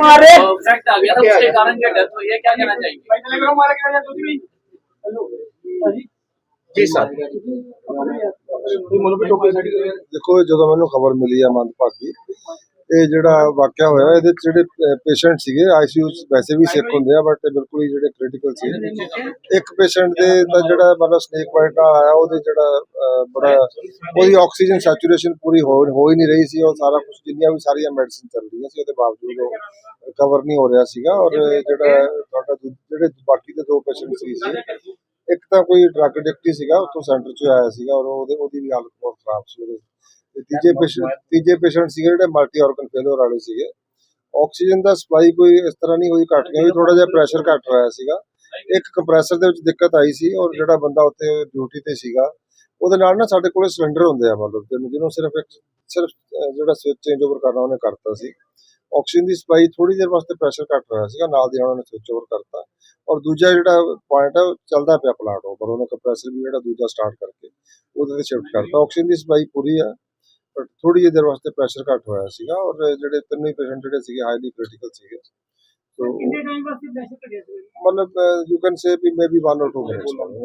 मारे फ्रैक्ट आ गया था उसके कारण क्या डेथ हुई है क्या कहना चाहेंगे ਜੀ ਸਰ ਦੇਖੋ ਜਦੋਂ ਮੈਨੂੰ ਖਬਰ ਮਿਲੀ ਆ ਮੰਦਭਾਗੀ ਇਹ ਜਿਹੜਾ ਵਾਕਿਆ ਹੋਇਆ, ਇਹਦੇ ਚ ਜਿਹੜੇ ਪੇਸ਼ੈਂਟ ਸੀਗੇ ਆਈਸੀਯੂ ਵੈਸੇ ਵੀ ਸਿੱਕ ਹੁੰਦੇ ਆ ਬਟ ਬਿਲਕੁਲ ਹੀ ਜਿਹੜੇ ਕ੍ਰਿਟੀਕਲ ਸੀ। ਇੱਕ ਪੇਸ਼ੈਂਟ ਦੇ ਤਾਂ ਜਿਹੜਾ ਮਤਲਬ ਸਨੇਕ ਬਾਈਟ ਨਾਲ ਆਇਆ, ਉਹਦੇ ਜਿਹੜਾ ਬੜਾ ਉਹਦੀ ਆਕਸੀਜਨ ਸੈਚੂਰੇਸ਼ਨ ਪੂਰੀ ਹੋ, ਹੀ ਨਹੀਂ ਰਹੀ ਸੀ, ਉਹ ਸਾਰਾ ਕੁਝ ਜਿੰਨੀਆਂ ਵੀ ਸਾਰੀਆਂ ਮੈਡੀਸਿਨ ਚੱਲ ਰਹੀਆਂ ਸੀ, ਉਹਦੇ ਬਾਵਜੂਦ ਉਹ ਰਿਕਵਰ ਨਹੀਂ ਹੋ ਰਿਹਾ ਸੀਗਾ, ਔਰ ਜਿਹੜਾ ਤੁਹਾਡਾ ਜਿਹੜੇ ਬਾਕੀ ਦੇ ਦੋ ਪੇਸ਼ੈਂਟ ਸੀ ਇੱਕ ਤਾਂ ਕੋਈ ਡਰਗ ਐਡਿਕਟ ਸੀਗਾ, ਉੱਥੋਂ ਸੈਂਟਰ ਚੋਂ ਆਇਆ ਸੀਗਾ, ਔਰ ਉਹਦੇ, ਉਹਦੀ ਵੀ ਹਾਲਤ ਬਹੁਤ ਖਰਾਬ ਸੀ ਉਹਦੇ। ਤੇ ਤੀਜੇ ਪੇਸ਼ੈਂਟ ਤੀਜੇ ਪੇਸ਼ੈਂਟ ਸੀਗੇ ਜਿਹੜੇ ਮਲਟੀ ਆਰਗਨ ਫੇਲਿਅਰ ਵਾਲੇ ਸੀਗੇ। ਆਕਸੀਜਨ ਦਾ ਸਪਲਾਈ ਕੋਈ ਇਸ ਤਰ੍ਹਾਂ ਨਹੀਂ ਹੋਈ ਘਟ ਗਿਆ ਵੀ ਥੋੜਾ ਜਿਹਾ ਪ੍ਰੈਸ਼ਰ ਘਟ ਰਿਹਾ ਸੀਗਾ। ਇੱਕ ਕੰਪਰੈਸਰ ਦੇ ਵਿੱਚ ਦਿੱਕਤ ਆਈ ਸੀ ਔਰ ਜਿਹੜਾ ਬੰਦਾ ਉੱਥੇ ਡਿਊਟੀ ਤੇ ਸੀਗਾ ਉਹਦੇ ਨਾਲ ਨਾ ਸਾਡੇ ਕੋਲੇ ਸਿਲੰਡਰ ਹੁੰਦੇ ਆ ਮਤਲਬ ਜਿਹਨੂੰ ਜਿਹਨੂੰ ਸਿਰਫ ਇੱਕ ਸਿਰਫ ਜਿਹੜਾ ਸਵਿਚ ਚੇਂਜ ਓਵਰ ਕਰਨਾ ਉਹਨੇ ਕਰਤਾ ਸੀ। ਆਕਸੀਜਨ ਦੀ ਸਪਲਾਈ ਥੋੜੀ ਦੇਰ ਵਾਸਤੇ ਪ੍ਰੈਸ਼ਰ ਘਟ ਰਿਹਾ ਸੀਗਾ ਨਾਲ ਦੀ ਨਾਲ ਉਹਨੇ ਸਵਿਚ ਓਵਰ ਕਰਤਾ। ਔਰ ਦੂਜਾ ਜਿਹੜਾ ਪੁਆਇੰਟ ਹੈ ਉਹ ਚੱਲਦਾ ਪਿਆ ਪਲਾਂਟ ਉੱਪਰ ਉਹਨੇ ਕੰਪਰੈਸਰ ਵੀ ਜਿਹੜਾ ਦੂਜਾ ਸਟਾਰਟ ਕਰਕੇ ਉਹਦੇ ਤੇ ਸ਼ਿਫਟ ਕਰਤਾ। ਆਕਸੀਜਨ ਦੀ ਸਪਲਾਈ ਪੂਰੀ ਹੈ ਬਟ ਥੋੜੀ ਜਿਹੀ ਦੇਰ ਵਾਸਤੇ ਪ੍ਰੈਸ਼ਰ ਘਟ ਹੋਇਆ ਸੀਗਾ ਔਰ ਜਿਹੜੇ ਤਿੰਨੇ ਹੀ ਪੇਸ਼ੈਂਟ ਜਿਹੜੇ ਸੀਗੇ ਹਾਈਲੀ ਕ੍ਰਿਟੀਕਲ ਸੀਗੇ। ਸੋ ਕਿੰਨੇ ਟਾਈਮ ਵਾਸਤੇ ਪ੍ਰੈਸ਼ਰ ਘਟਿਆ ਸੀ? ਮਤਲਬ you can say we maybe 1 or 2 minutes